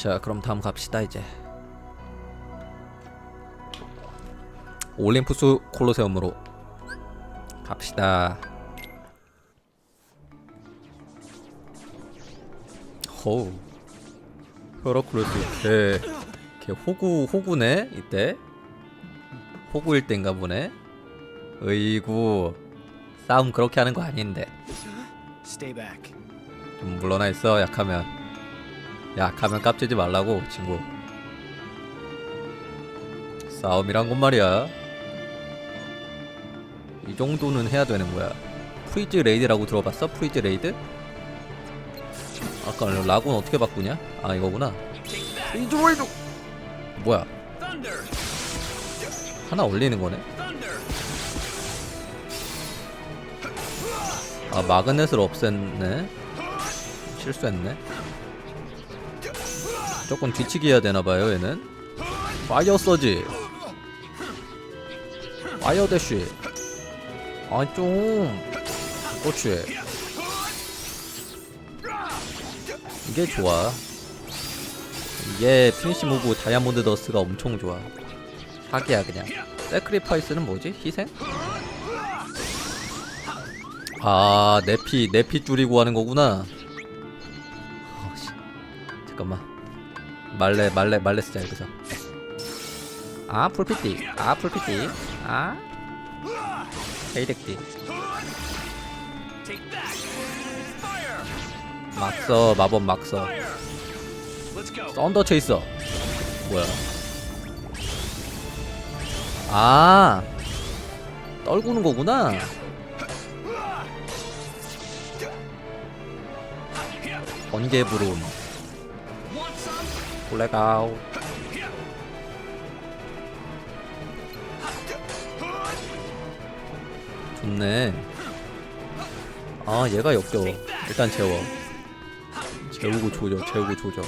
자 그럼 다음 갑시다 이제. 올림푸스 콜로세움으로 갑시다. 호우. 헤라클레스. 걔, 걔 호구 호구네 이때. 호구일 땐가 보네. 으이구. 싸움 그렇게 하는 거 아닌데. 좀 물러나 있어 약하면 약하면 깝치지 말라고 친구 싸움이란 건 말이야 이 정도는 해야 되는 거야 프리즈 레이드라고 들어봤어? 프리즈 레이드? 아까 라군 어떻게 바꾸냐? 아 이거구나 프리즈 레이드 뭐야! 하나 올리는 거네! 아 마그넷을 없앴네 실수했네 조금 뒤치기 해야 되나봐요 얘는 파이어 서지 파이어 대쉬 아좀 그렇지 이게 좋아 이게 피니시 무브 다이아몬드 더스가 엄청 좋아 사기야 그냥 세크리파이스는 뭐지? 희생? 아, 내피, 내피 줄이고 하는 거구나. 어, 씨. 잠깐만. 말레, 말레, 말레 쓰자, 여기서. 아, 풀피띠. 아, 풀피띠. 아. 헤이덱띠. Take that! Fire! 막 써, 마법 막 써. Fire! Let's go. 썬더 체이서. 뭐야. 아. 떨구는 거구나. 번개 브론. 블랙아웃. 좋네. 아, 얘가 역겨워. 일단 재워. 재우고 조져, 재우고 조져.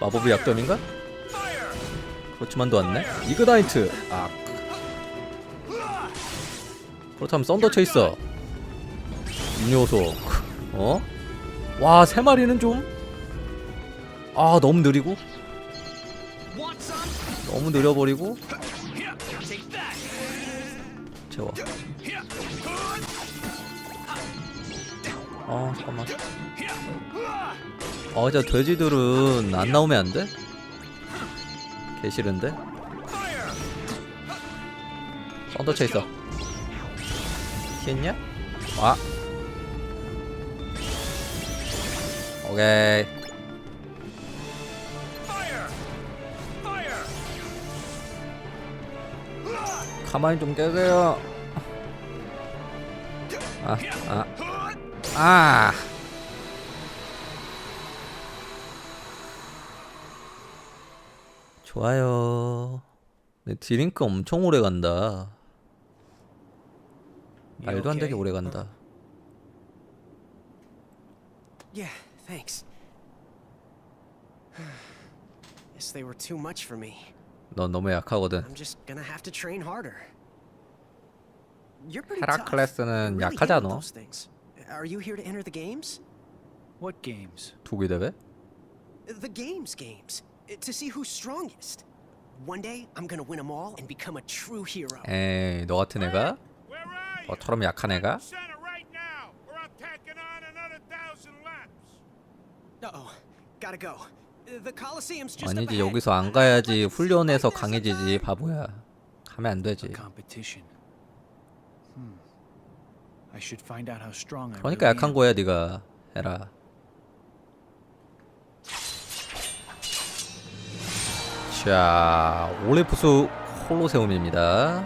마법의 약점인가? 그렇지만도 않네. 이그나이트. 아. 그렇다면 썬더 체이서. 음료소. 어? 와, 세 마리는 좀. 아, 너무 느리고. 너무 느려버리고. 재워. 아 잠깐만. 아 진짜 돼지들은 안 나오면 안 돼? 개 싫은데? 썬더체 있어. 피했냐? 와. 오케이. 가만히 좀 계세요. 아, 아, 아. 좋아요. 내 드링크 엄청 오래 간다. 말도 안 되게 오래 간다. Yeah, thanks. Guess they were too much for me. 넌 너무 약하거든. I'm just gonna have to train harder. You're pretty tough. 헤라클레스는 Really 약하잖아. handle those things. Are you here to enter the games? What games? 도기 대회? The games games. To see who's strongest. One day, I'm gonna win them all and become a true hero. 에이, 너 같은 애가? 너처럼 약한 애가? Laps. Uh-oh. Gotta go. 아니지. 여기서 안 가야지 훈련해서 강해지지, 바보야. 가면 안 되지. Hmm. 그러니까 약한. 거야 네가 해라 자 올림푸스 콜로세움입니다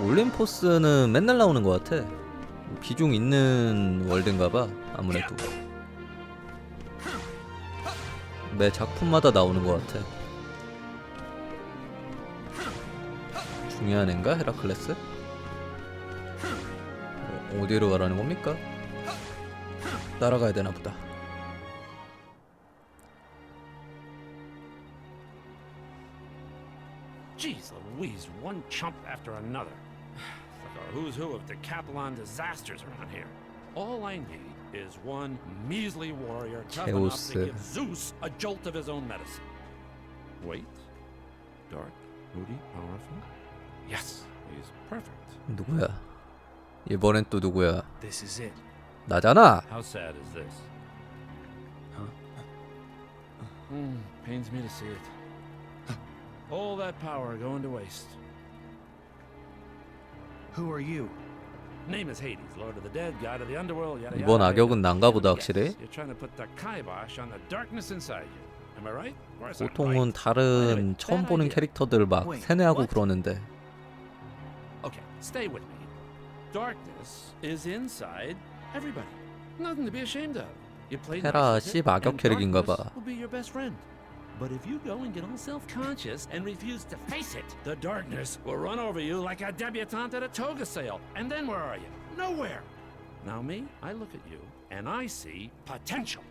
올림포스는 맨날 나오는 것 같아 비중 있는 월드인가봐 아무래도 매 작품마다 나오는 것 같아 중요한 애인가 헤라클레스? 어, 어디로 가라는 겁니까? 따라가야 되나 보다. Jeez Louise, one chump after another. It's like a who's who of Decathlon disasters around here. All I need is one measly warrior tough enough Chaos. to give Zeus a jolt of his own medicine. Wait. Dark, moody, powerful? Yes, he's perfect. 누구야? 이번엔 또 누구야? This is it. 나잖아. How sad is this? Hmm, pains me to see it. All that power going to waste. Who are you? Name is Hades, Lord of the Dead, God of the Underworld, yada 이번 yada. 악역은 난가 보다 확실히. You're trying to put the kibosh on the darkness inside you. Am I right? Of course I'm 보통은 right. 다른 처음 보는 캐릭터들 막 세뇌하고? 그러는데 Okay, stay with me. Darkness is inside everybody. Nothing to be ashamed of. You play 테라 nice with it, 씨 악역 and 캐릭인가 봐. darkness will be your best friend. But if you go and get all self-conscious and refuse to face it, the darkness will run over you like a debutante at a toga sale. And then where are you? Nowhere. Now me, I look at you and I see potential.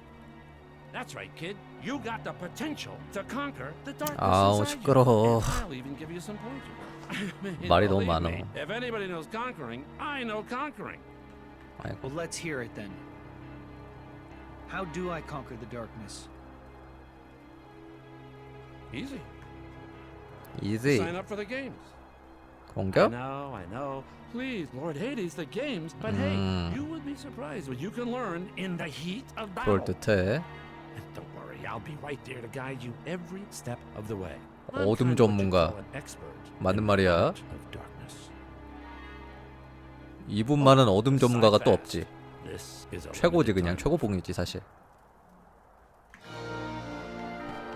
That's right, kid. You got the potential to conquer the darkness 아우, inside 시끄러워. you. And I'll even give you some pointers. I mean, 말이 너무 believe 많아. me, If anybody knows conquering, I know conquering. 아이고 Well, let's hear it then. How do I conquer the darkness? Easy. 이지 Sign up for the games. I 공격? know, I know. Please, Lord Hades, the games. But Mm. hey, you would be surprised what you can learn in the heat of battle. 그럴 듯해 And don't worry, I'll be right there to guide you every step of the way. 어둠 전문가. call an expert 맞는 말이야. art of darkness. 이분만은 어둠 전문가가 또 없지 This is a 최고지 그냥. 최고봉이지 사실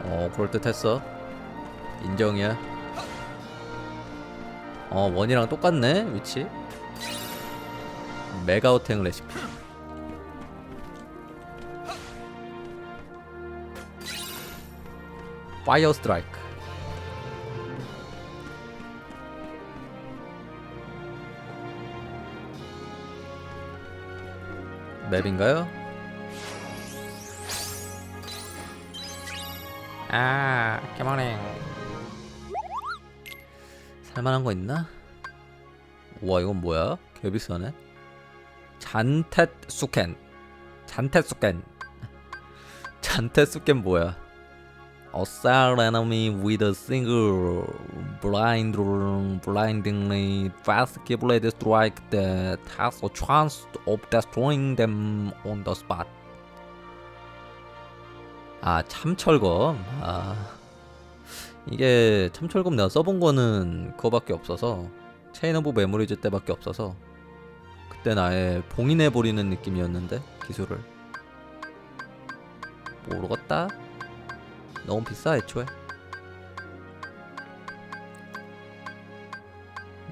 어 그럴듯했어. 인정이야. 어 원이랑 똑같네 위치. 메가어탱 레시피. 파이어 스트라이크. 맵인가요? 아, 캐머링. 살만한 거 있나? 우와, 이건 뭐야? 개 비싸네. 잔텟 수켄. 잔텟 수켄. 잔텟 수켄 뭐야? Assault enemy with a single blind, blindingly fast keyblade strike that has a chance of destroying them on the spot. 아 참철검. 아 이게 참철검 내가 써본 거는 그거밖에 없어서 체인 오브 메모리즈 때밖에 없어서 그땐 아예 봉인해 버리는 느낌이었는데 기술을. 모르겠다. 너무 비싸 애초에.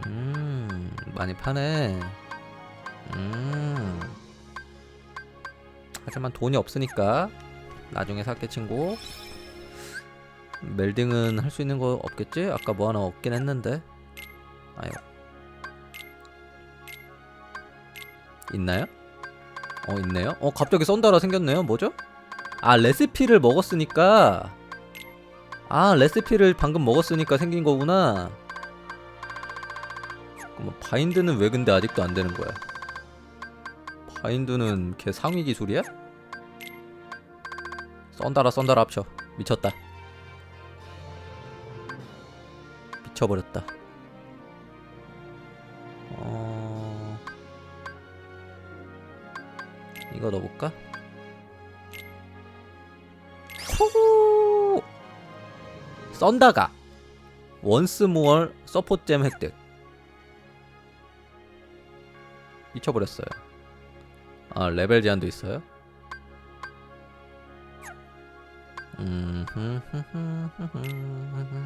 음 많이 파네. 음. 하지만 돈이 없으니까 나중에 살게 친구 멜딩은 할 수 있는 거 없겠지? 아까 뭐 하나 없긴 했는데 아유 있나요? 어 있네요 어 갑자기 썬다라 생겼네요 뭐죠? 아 레시피를 먹었으니까 아 레시피를 방금 먹었으니까 생긴 거구나 그럼 바인드는 왜 근데 아직도 안 되는 거야 바인드는 걔 상위 기술이야? 썬다라 썬다라 합쳐. 미쳤다. 미쳐버렸다. 어... 이거 넣어볼까? 호구! 썬다가 원스 모얼 서포잼 획득. 미쳐버렸어요. 아 레벨 제한도 있어요? 음,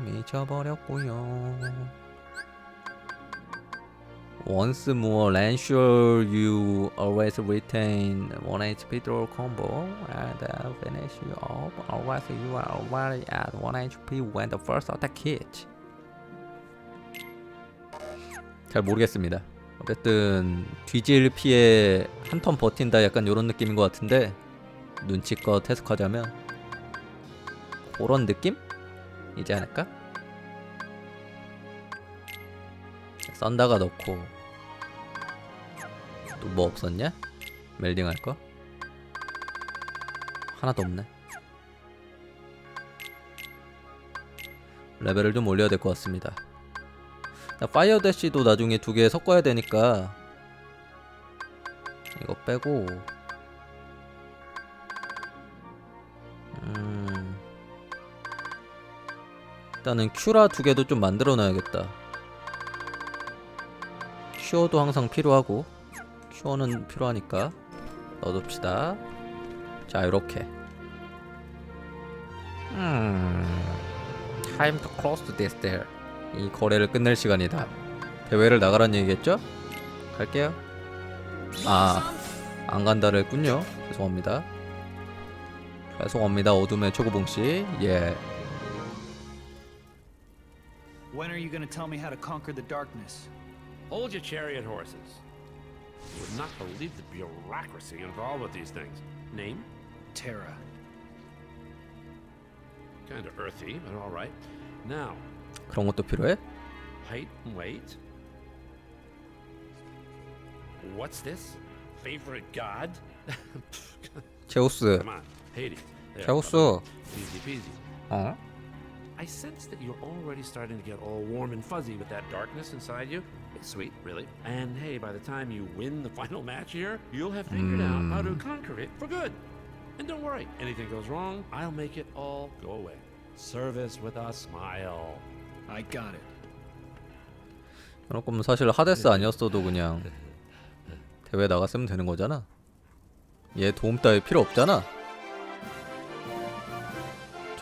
미쳐버렸고요. Once more, ensure you always retain one HP throw combo and uh, finish you off. Otherwise, you are already at one HP when the first attack hits. 잘 모르겠습니다. 어쨌든 뒤질 피해 한 턴 버틴다 약간 이런 느낌인 것 같은데 눈치껏 해석하자면 그런 느낌이지 않을까? 썬다가 넣고 또 뭐 없었냐? 멜딩 할 거? 하나도 없네. 레벨을 좀 올려야 될 것 같습니다. 나 파이어 대시도 나중에 두 개 섞어야 되니까 이거 빼고 음 일단은 큐라 두 개도 좀 만들어 놔야겠다. 큐어도 항상 필요하고 큐어는 필요하니까 넣어둡시다. 자 이렇게. 음. Time to close this there. 이 거래를 끝낼 시간이다. 대회를 나가란 얘기겠죠? 갈게요. 아, 안 간다를 했군요. 죄송합니다. 죄송합니다. 어둠의 초고봉 씨. 예. When are you gonna tell me how to conquer the darkness? Hold your chariot horses. You would not believe the bureaucracy involved with these things. Name? Terra. Kind of earthy, but all right. Now, 그런 것도 필요해? height and weight. What's this? Favorite god? 제우스. Come on, Hades. There, 제우스. Easy peasy. 어? I sense that you're already starting to get all warm and fuzzy with that darkness inside you. It's sweet, really. And hey, by the time you win the final match here, you'll have figured out how to conquer it for good. And don't worry, anything goes wrong, I'll make it all go away. Service with a smile. I got it. 그럴 거면 사실 하데스 아니었어도 그냥 대회 나갔으면 되는 거잖아. 얘 도움 따위 필요 없잖아.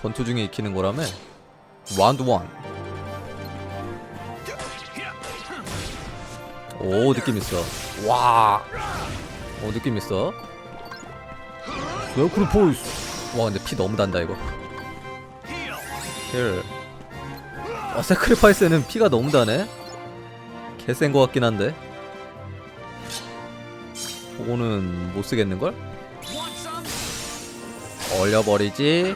전투 중에 익히는 거라며. 원드 원. 오 느낌 있어. 와. 오 느낌 있어. 웨크루 포이스. 와 근데 피 너무 단다 이거. 힐. 아 세크리파이스는 피가 너무 다네. 개센 거 같긴 한데. 저거는 못 쓰겠는걸? 얼려버리지.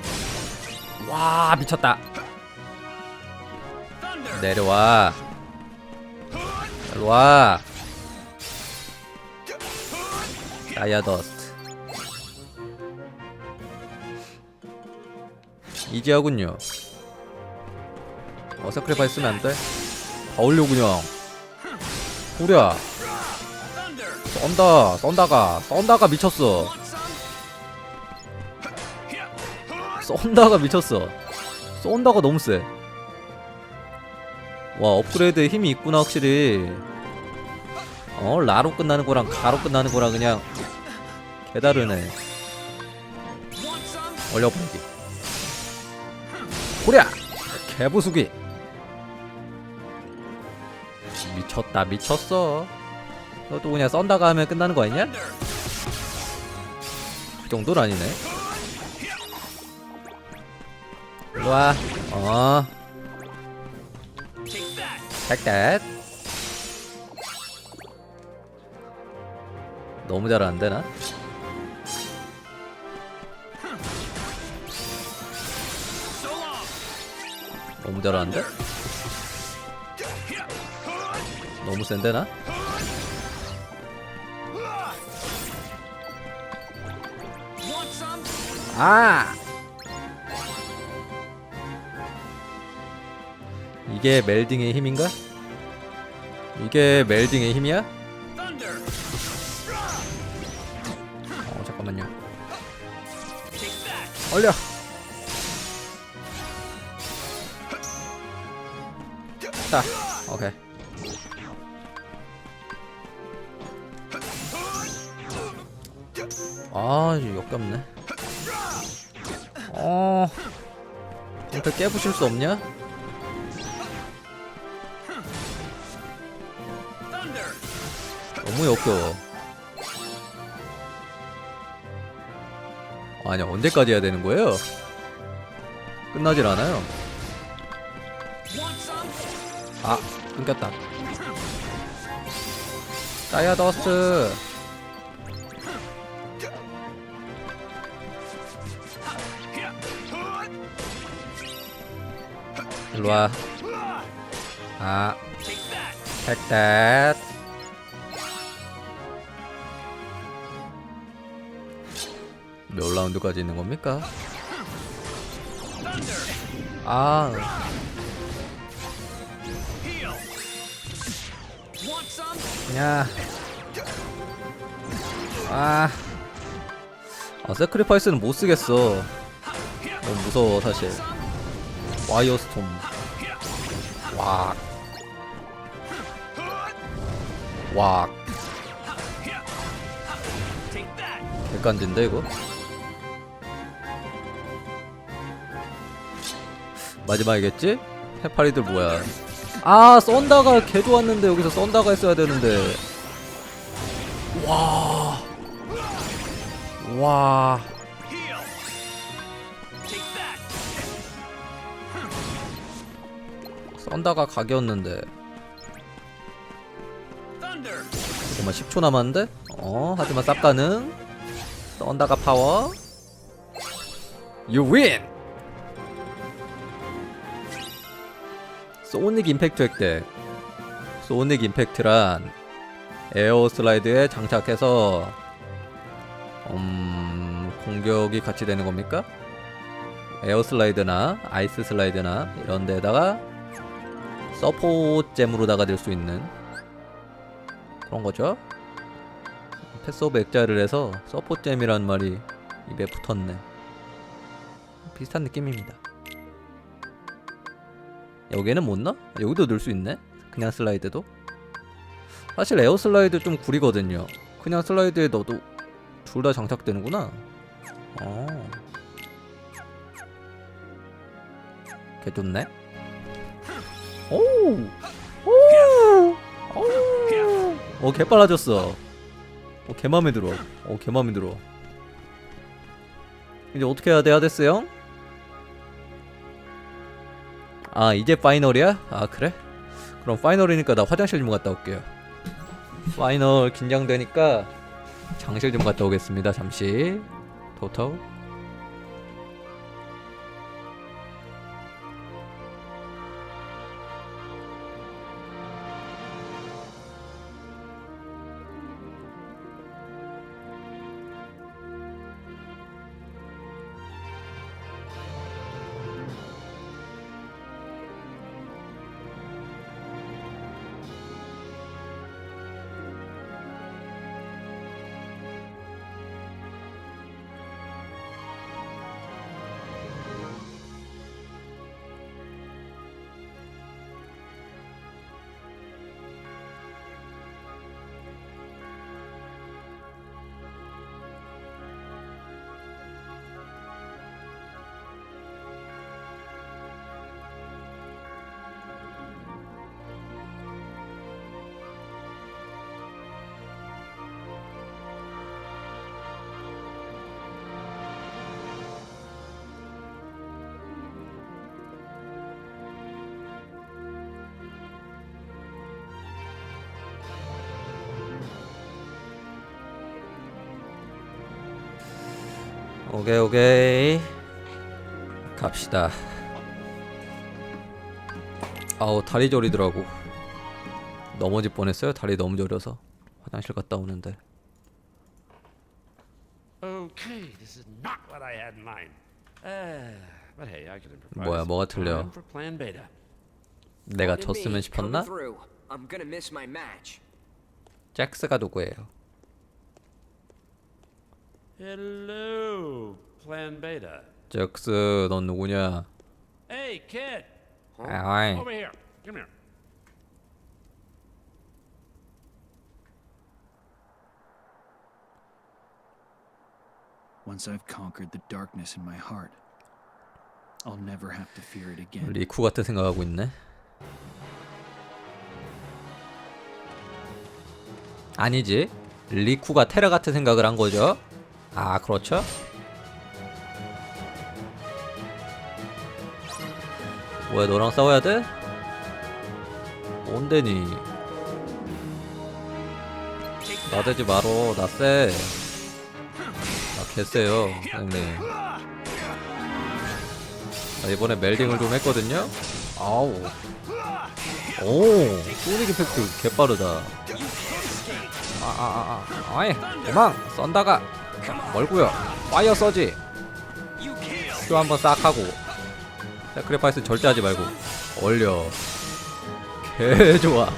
와 미쳤다. 내려와. 내려와. 다이아더스트. 이지하군요. 어 세크리파이스 쓰면 안 돼? 다 올려 그냥. 후랴. 썬다 썬다가 썬다가 미쳤어 썬다가 미쳤어 썬다가 너무 세 와 업그레이드 힘이 있구나 확실히 어 라로 끝나는 거랑 가로 끝나는 거랑 그냥 개다르네 올려버리기 후랴 개부수기 미쳤다 미쳤어 너도 그냥 썬다가 하면 끝나는 거 아니냐? 그 정도는 아니네. 일로와. 어. Take that. 너무 잘하는데 나? 너무 잘하는데? 너무 센데 나? 아! 이게 멜딩의 힘인가? 이게 멜딩의 힘이야? 어 잠깐만요. 올려. 자, 오케이. 아, 역겹네. 어, 이렇게 깨부실 수 없냐? 너무 역겨워. 아니 언제까지 해야 되는 거예요? 끝나질 않아요. 아, 끊겼다. 다이아더스트. 일로와. 아, that. 몇 라운드까지 있는 겁니까? 아 야. 아. 아, 세크리파이스는 못 쓰겠어. 너무 무서워, 사실. 와이어 스톰. 와. 와. 객관진데, 이거? 마지막이겠지? 해파리들 뭐야. 아, 썬다가 개 좋았는데, 여기서 썬다가 했어야 되는데. 와. 와. 썬다가 각이었는데. 정말 10초 남았는데? 어, 하지만 쌉 가능. 썬다가 파워. You win! 소닉 임팩트 획득. 소닉 임팩트란 에어 슬라이드에 장착해서 음, 공격이 같이 되는 겁니까? 에어 슬라이드나 아이스 슬라이드나 이런 데다가 서포잼으로다가 될 수 있는 그런 거죠. 패스 오브 액자를 해서 서포잼이란 말이 입에 붙었네. 비슷한 느낌입니다. 여기에는 못 넣어? 여기도 넣을 수 있네? 그냥 슬라이드도? 사실 에어 슬라이드 좀 구리거든요. 그냥 슬라이드에 넣어도 둘 다 장착되는구나. 어. 개 좋네. 오! 오! 오! 어, 개 빨라졌어. 어, 개 맘에 들어. 어, 개 맘에 들어. 이제 어떻게 해야 돼, 하데스 형? 아, 이제 파이널이야? 아, 그래? 그럼 파이널이니까 나 화장실 좀 갔다 올게요. 파이널 긴장되니까 장실 좀 갔다 오겠습니다. 잠시. 토토. 오케이, 오케이. 갑시다. 아우, 다리 저리더라고. 넘어질 뻔했어요. 다리 너무 저려서. 화장실 갔다 오는데. Okay, this is not what I had in mind. Uh, but hey, I can improvise. 뭐야, 뭐가 틀려? Time for plan beta. 내가 졌으면 싶었나? coming through. I'm gonna miss my match. 잭스가 누구예요? Hello, plan beta. 잭스, 넌 누구냐? Hey, kid, 아이, over here. Come here. Once I've conquered the darkness in my heart, I'll never have to fear it again. 리쿠 같은 생각하고 있네. 아니지. 리쿠가 테라 같은 생각을 한 거죠. 아, 그렇죠? 뭐야, 너랑 싸워야 돼? 뭔데니? 나대지 마로, 나 쎄. 나 개쎄요, 형님. 나 이번에 멜딩을 좀 했거든요? 아우. 오, 소닉 이펙트 개빠르다. 아, 아, 아, 아, 아이, 도망! 썬다가. 멀고요. 파이어 서지. 큐 한번 싹 하고. 세크리파이스 절대 하지 말고. 얼려. 개 좋아.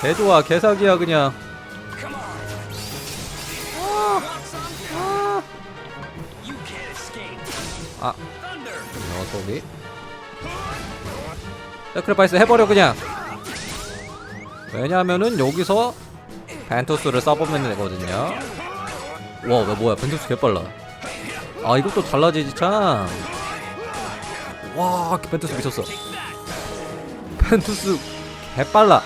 개 좋아. 개사기야 그냥. 아 녀석이 세크리파이스 해버려 그냥. 왜냐면은 여기서 벤투스를 써보면 되거든요 와, 나 뭐야, 벤투스 개빨라. 아, 이것도 달라지지, 참. 와, 벤투스 미쳤어. 벤투스 개빨라.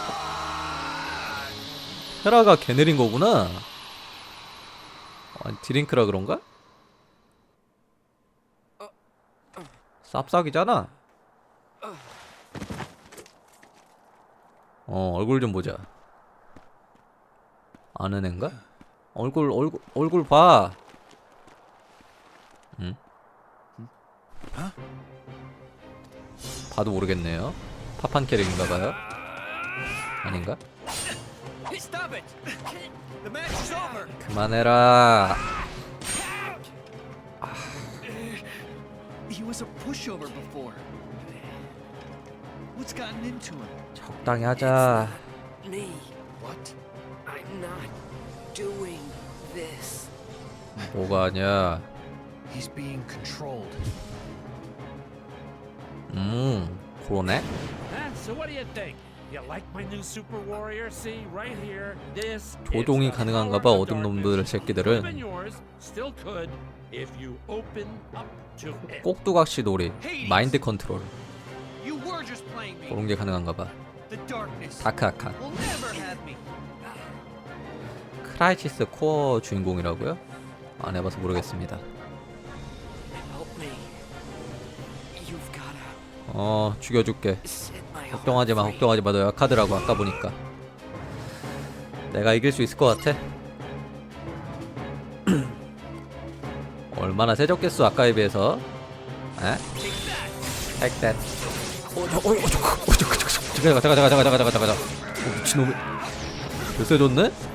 헤라가 개 느린 거구나. 아, 드링크라 그런가? 쌉싹이잖아. 어, 얼굴 좀 보자. 아는 앤가? 얼굴 얼굴 얼굴 봐. 응? 봐도 모르겠네요. 파판 캐릭인가 봐요. 아닌가? 그만해라. 적당히 하자. Doing this. 뭐가 아니야. He's being controlled. 음, 그러네. So what do you think? You like my new super warrior? See right here. This 조종이 가능한가 봐, 어둠. 놈들 새끼들은. Still could if you open up to it. 꼭두각시 놀이, 마인드 컨트롤 You were just playing me. 그런 게 가능한가 봐. The darkness 다크 아칸. 크라이시스 코어 주인공이라고요? 안 해봐서 모르겠습니다. 어, 죽여줄게. 걱정하지 마, 걱정하지 마. 너 약하더라고 아까 보니까. 내가 이길 수 있을 것 같아. 얼마나 세졌겠어 아까에 비해서. 에? Take that. 어, 저, 어, 어, 저, 어, 저, 저, 저, 저, 잠깐, 잠깐, 잠깐, 잠깐, 잠깐, 잠깐, 잠깐. 어, 미친놈이. 몇 세졌네?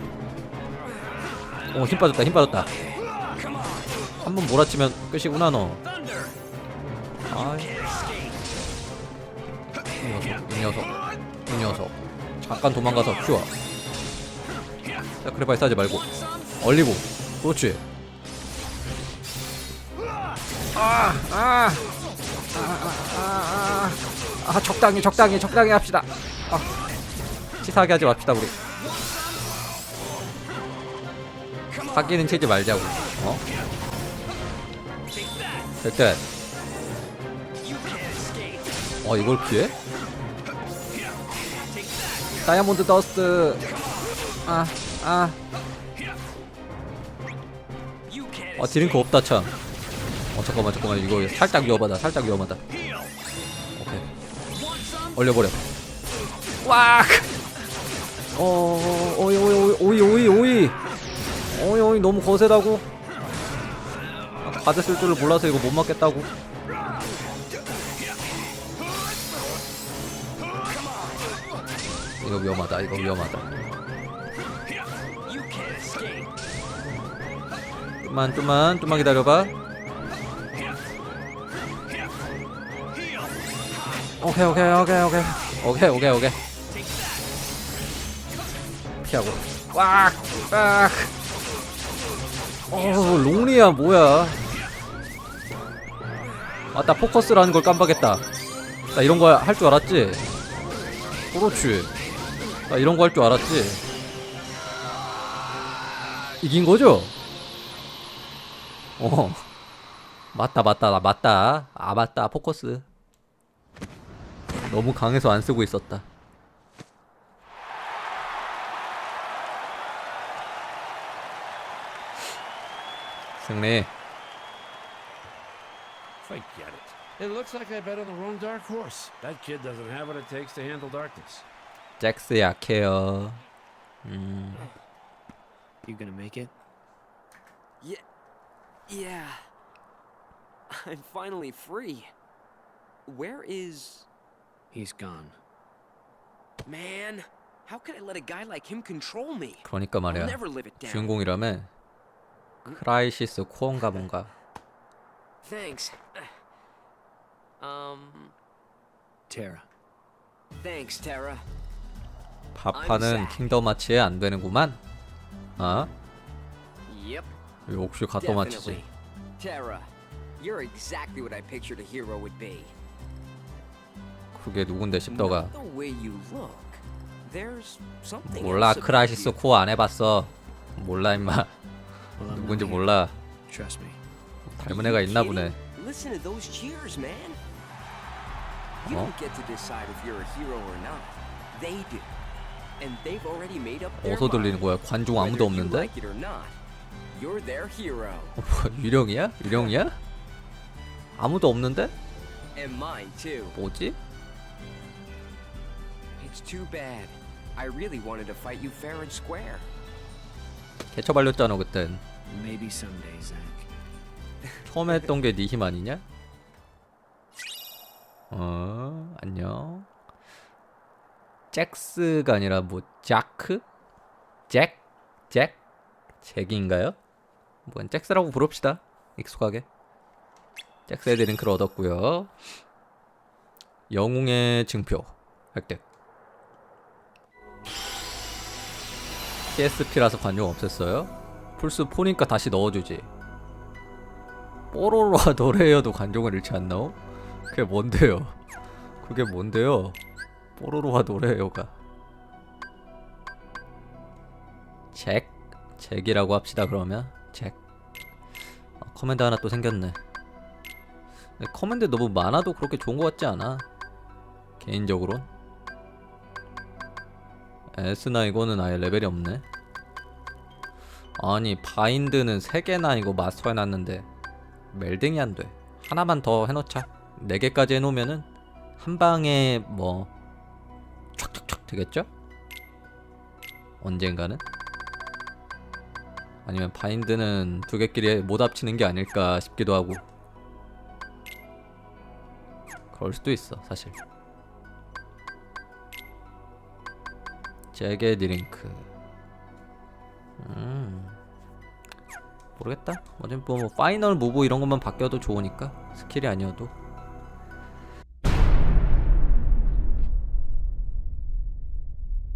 어, 힘 빠졌다, 힘 빠졌다. 한 번 몰아치면 끝이구나 너. 아이. 이 녀석, 이 녀석, 이 녀석. 잠깐 도망가서 큐어. 사크리파이스 하지 말고 얼리고. 그렇지. 아, 아, 아, 아, 아, 아, 적당히, 적당히, 적당히 합시다. 아, 치사하게 하지 맙시다 우리. 사기는 치지 말자고. 어? 됐대. 어 이걸 피해? 다이아몬드 더스트 아 아. 어 드링크 없다 참. 어 잠깐만 잠깐만 이거 살짝 위험하다 살짝 위험하다. 오케이. 얼려버려. 와. 어 오이 오이 오이 오이 오이 오이 오이 너무 거세다고. 가드 쓸 줄을 몰라서 이거 못 맞겠다고. 이거 위험하다. 이거 위험하다. 좀만 좀만 좀만 기다려봐. 오케이 오케이 오케이 오케이 오케이 오케이 오케이 피하고 꽉! 꽉! 어 롱리야 뭐야? 아나 포커스라는 걸 깜빡했다. 나 이런 거 할 줄 알았지? 그렇지. 나 이런 거 할 줄 알았지? 이긴 거죠? 어. 맞다 맞다 나 맞다. 아 맞다. 포커스. 너무 강해서 안 쓰고 있었다 승리 Forget it. It looks like I bet on the wrong dark horse. That kid doesn't have what it takes to handle darkness. 잭스 약해요 음 You gonna make it? Yeah. Yeah. I'm finally free. Where is. He's gone. Man, how could I let a guy like him control me? 그러니까 I'll 말이야 never live it down. 주인공이라며 크라이시스 코어인가 뭔가 Thanks. Um, Tara. thanks, Tara. 밥하는 킹덤 마치에 안 되는구만 어? Yep. 역시 갓도 마치지 Definitely. Tara, you're exactly what I pictured a hero would be. 그게 누군데 십더가 몰라 크라이시스. 코어 안 해봤어 몰라 임마 누군지. 몰라 Trust me. 닮은 애가 있나 보네 Listen to those cheers, man. You Oh. don't get to decide if you're a hero or not. They do. And they've already made up their 어디서 들리는 mind. 거야 관중 아무도 없는데 you're their hero. 어, 뭐야 유령이야? 유령이야? 아무도 없는데? And mine too. 뭐지? It's too bad. I really wanted to fight you fair and square. 개처 발렸잖아 그땐 Maybe someday, Zach. 처음에 했던 게 네 힘 아니냐? 어 안녕 잭스가 아니라 뭐 자크? 잭? 잭? 잭인가요? 뭐 잭스라고 부릅시다 익숙하게 잭스의 드링크를 얻었고요 영웅의 증표 획득 PSP라서 관중 없앴어요 플스 4니까 다시 넣어주지 뽀로로와 노래여도 관종을 잃지 않나오? 그게 뭔데요? 그게 뭔데요? 뽀로로와 노래여가 잭? 잭이라고 합시다 그러면 잭 아, 커맨드 하나 또 생겼네 커맨드 너무 많아도 그렇게 좋은 것 같지 않아 개인적으론 S나 이거는 아예 레벨이 없네 아니 바인드는 3개나 이거 마스터 해놨는데 멜딩이 안 돼. 하나만 더 해놓자. 4개까지 해놓으면은 한 방에 뭐 촥촥촥 되겠죠? 언젠가는? 아니면 바인드는 두 개끼리 못 합치는 게 아닐까 싶기도 하고. 그럴 수도 있어, 사실. 제게 드링크. 음. 모르겠다. 어차피 뭐, 뭐 파이널 무브 이런 것만 바뀌어도 좋으니까 스킬이 아니어도